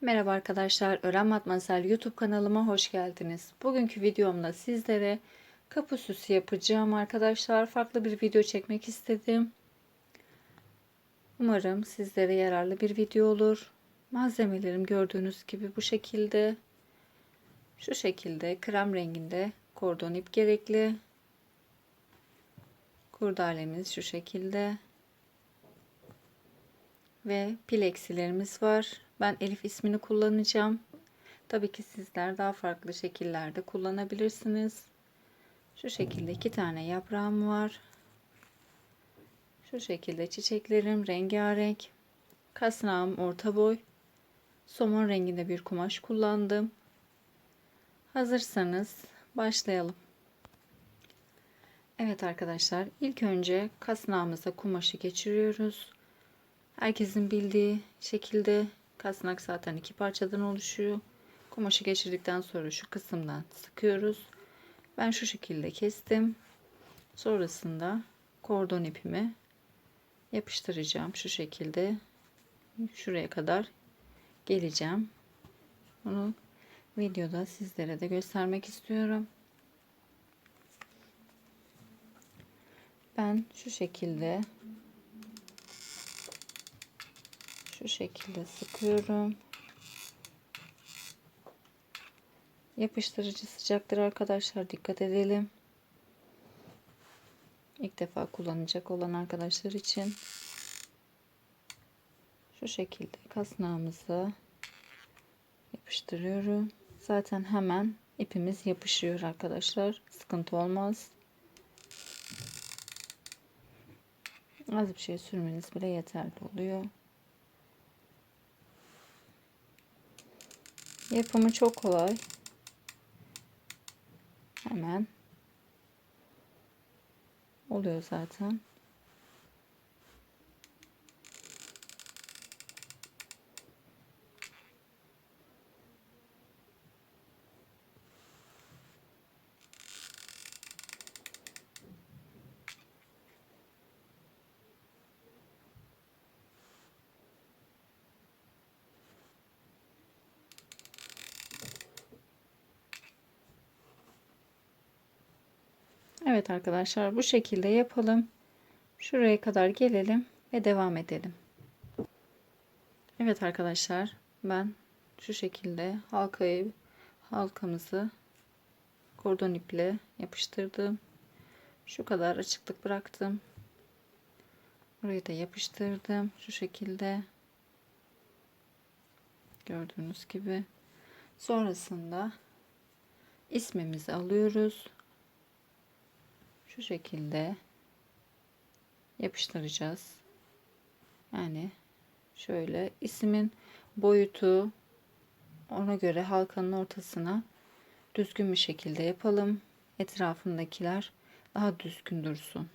Merhaba arkadaşlar, Öğren Matmazel YouTube kanalıma hoş geldiniz. Bugünkü videomda sizlere kapı süsü yapacağım arkadaşlar. Farklı bir video çekmek istedim. Umarım sizlere yararlı bir video olur. Malzemelerim gördüğünüz gibi bu şekilde. Şu şekilde krem renginde kordon ip gerekli. Kurdalemiz şu şekilde. Ve pileksilerimiz var. Ben Elif ismini kullanacağım. Tabii ki sizler daha farklı şekillerde kullanabilirsiniz. Şu şekilde iki tane yaprağım var. Şu şekilde çiçeklerim rengarenk. Kasnağım orta boy. Somon renginde bir kumaş kullandım. Hazırsanız başlayalım. Evet arkadaşlar ilk önce kasnağımıza kumaşı geçiriyoruz. Herkesin bildiği şekilde kasnak zaten iki parçadan oluşuyor. Kumaşı geçirdikten sonra şu kısımdan sıkıyoruz. Ben şu şekilde kestim. Sonrasında kordon ipimi yapıştıracağım şu şekilde. Şuraya kadar geleceğim. Bunu videoda sizlere de göstermek istiyorum. Ben şu şekilde şu şekilde sıkıyorum. Yapıştırıcı sıcaktır arkadaşlar. Dikkat edelim. İlk defa kullanacak olan arkadaşlar için şu şekilde kasnağımızı yapıştırıyorum. Zaten hemen ipimiz yapışıyor arkadaşlar. Sıkıntı olmaz. Az bir şey sürmeniz bile yeterli oluyor. Yapımı çok kolay. Hemen oluyor zaten. Evet arkadaşlar bu şekilde yapalım. Şuraya kadar gelelim ve devam edelim. Evet arkadaşlar ben şu şekilde halkayı halkamızı kordon iple yapıştırdım. Şu kadar açıklık bıraktım. Burayı da yapıştırdım şu şekilde. Gördüğünüz gibi. Sonrasında ismimizi alıyoruz şu şekilde yapıştıracağız. Yani şöyle ismin boyutu ona göre halkanın ortasına düzgün bir şekilde yapalım. Etrafındakiler daha düzgün dursun.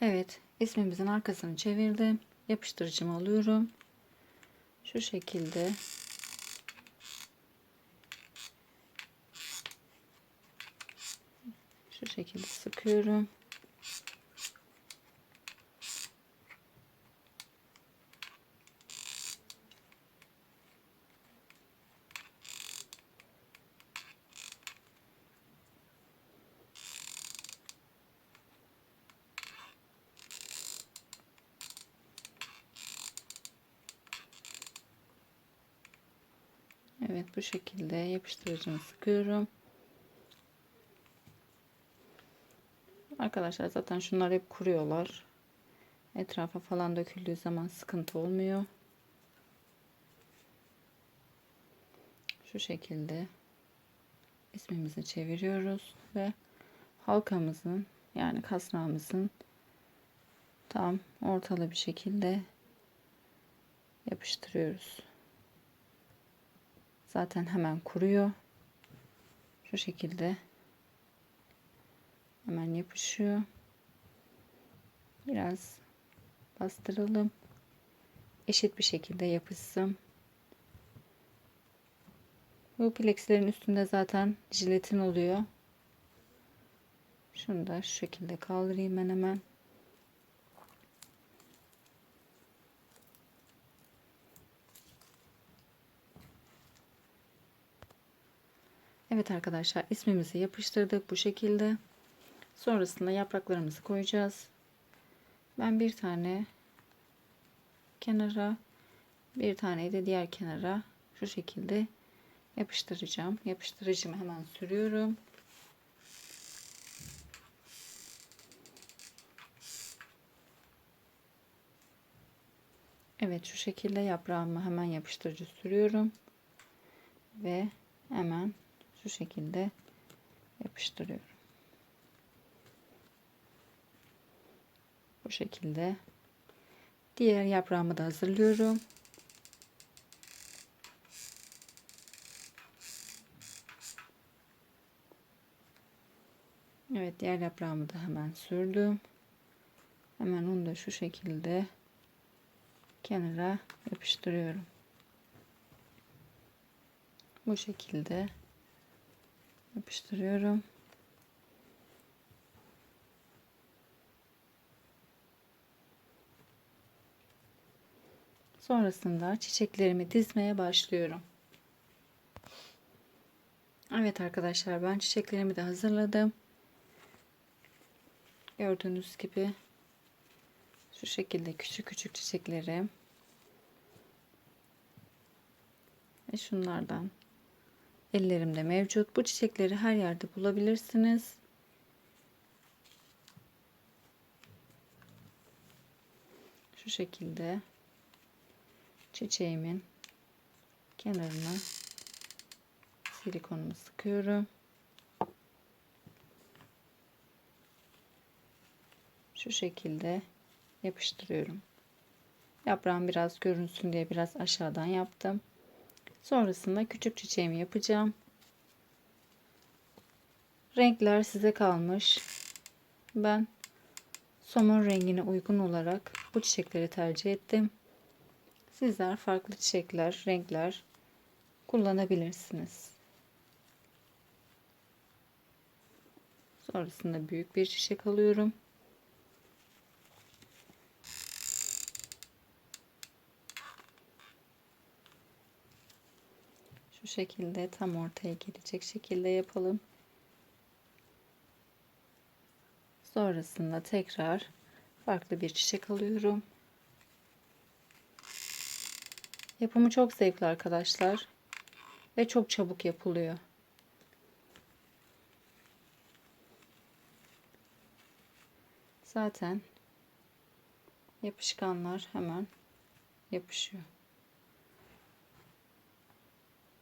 Evet, ismimizin arkasını çevirdim. Yapıştırıcımı alıyorum. Şu şekilde Şu şekilde sıkıyorum. Evet bu şekilde yapıştırıcımı sıkıyorum. Arkadaşlar zaten şunlar hep kuruyorlar. Etrafa falan döküldüğü zaman sıkıntı olmuyor. Şu şekilde ismimizi çeviriyoruz ve halkamızın yani kasnağımızın tam ortalı bir şekilde yapıştırıyoruz. Zaten hemen kuruyor. Şu şekilde Hemen yapışıyor. Biraz bastıralım. Eşit bir şekilde yapışsın. Bu plexilerin üstünde zaten jiletin oluyor. Şunu da şu şekilde kaldırayım ben hemen. Evet arkadaşlar ismimizi yapıştırdık bu şekilde. Sonrasında yapraklarımızı koyacağız. Ben bir tane kenara bir tane de diğer kenara şu şekilde yapıştıracağım. Yapıştırıcımı hemen sürüyorum. Evet şu şekilde yaprağımı hemen yapıştırıcı sürüyorum. Ve hemen şu şekilde yapıştırıyorum. Bu şekilde. Diğer yaprağımı da hazırlıyorum. Evet diğer yaprağımı da hemen sürdüm. Hemen onu da şu şekilde kenara yapıştırıyorum. Bu şekilde yapıştırıyorum. Sonrasında çiçeklerimi dizmeye başlıyorum. Evet arkadaşlar ben çiçeklerimi de hazırladım. Gördüğünüz gibi şu şekilde küçük küçük çiçeklerim. Ve şunlardan ellerimde mevcut. Bu çiçekleri her yerde bulabilirsiniz. Şu şekilde çiçeğimin kenarına silikonumu sıkıyorum. Şu şekilde yapıştırıyorum. Yaprağım biraz görünsün diye biraz aşağıdan yaptım. Sonrasında küçük çiçeğimi yapacağım. Renkler size kalmış. Ben somon rengine uygun olarak bu çiçekleri tercih ettim. Sizler farklı çiçekler, renkler kullanabilirsiniz. Sonrasında büyük bir çiçek alıyorum. Şu şekilde tam ortaya gelecek şekilde yapalım. Sonrasında tekrar farklı bir çiçek alıyorum. Yapımı çok zevkli arkadaşlar. Ve çok çabuk yapılıyor. Zaten yapışkanlar hemen yapışıyor.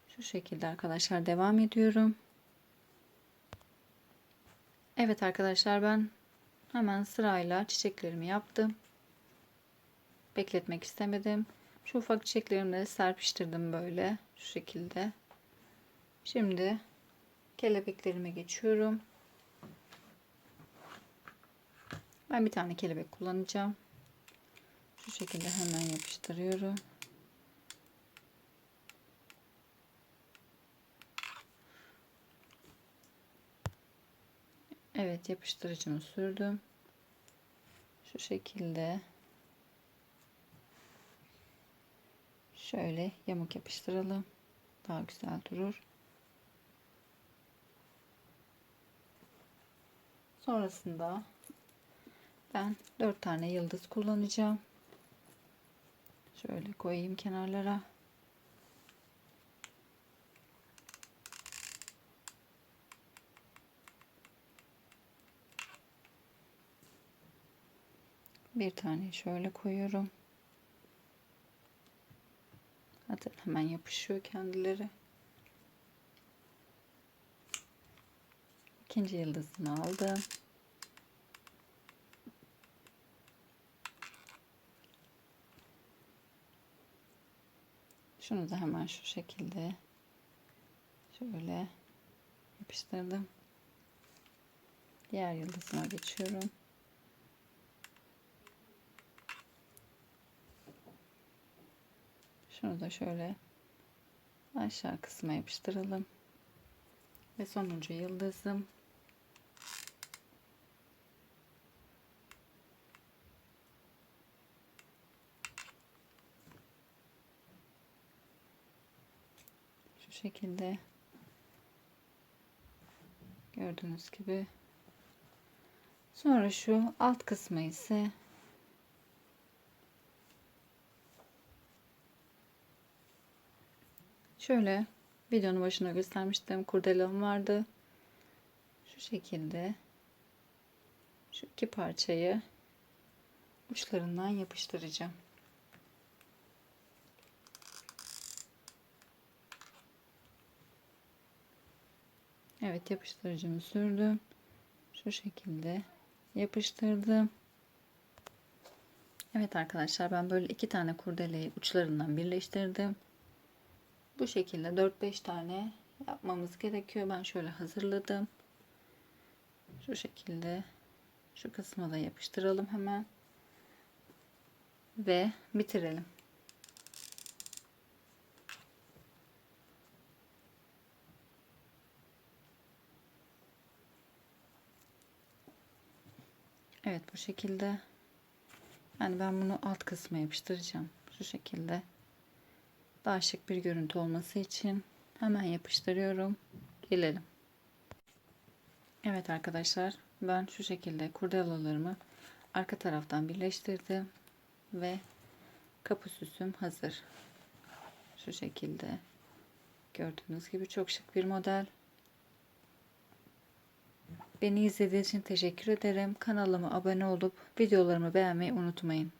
Şu şekilde arkadaşlar devam ediyorum. Evet arkadaşlar ben hemen sırayla çiçeklerimi yaptım. Bekletmek istemedim. Şu ufak çiçeklerimi de serpiştirdim böyle şu şekilde. Şimdi kelebeklerime geçiyorum. Ben bir tane kelebek kullanacağım. Şu şekilde hemen yapıştırıyorum. Evet yapıştırıcımı sürdüm. Şu şekilde şöyle yamuk yapıştıralım. Daha güzel durur. Sonrasında ben 4 tane yıldız kullanacağım. Şöyle koyayım kenarlara. Bir tane şöyle koyuyorum. Zaten hemen yapışıyor kendileri. İkinci yıldızını aldım. Şunu da hemen şu şekilde şöyle yapıştırdım. Diğer yıldızına geçiyorum. Şunu da şöyle aşağı kısma yapıştıralım. Ve sonuncu yıldızım. Şu şekilde Gördüğünüz gibi. Sonra şu alt kısmı ise şöyle videonun başına göstermiştim. Kurdelam vardı. Şu şekilde şu iki parçayı uçlarından yapıştıracağım. Evet yapıştırıcımı sürdüm. Şu şekilde yapıştırdım. Evet arkadaşlar ben böyle iki tane kurdeleyi uçlarından birleştirdim. Bu şekilde 4-5 tane yapmamız gerekiyor. Ben şöyle hazırladım. Şu şekilde şu kısma da yapıştıralım hemen. Ve bitirelim. Evet bu şekilde. Yani ben bunu alt kısma yapıştıracağım. Şu şekilde. Daha şık bir görüntü olması için hemen yapıştırıyorum. Gelelim. Evet arkadaşlar ben şu şekilde kurdelalarımı arka taraftan birleştirdim ve kapı süsüm hazır. Şu şekilde gördüğünüz gibi çok şık bir model. Beni izlediğiniz için teşekkür ederim. Kanalıma abone olup videolarımı beğenmeyi unutmayın.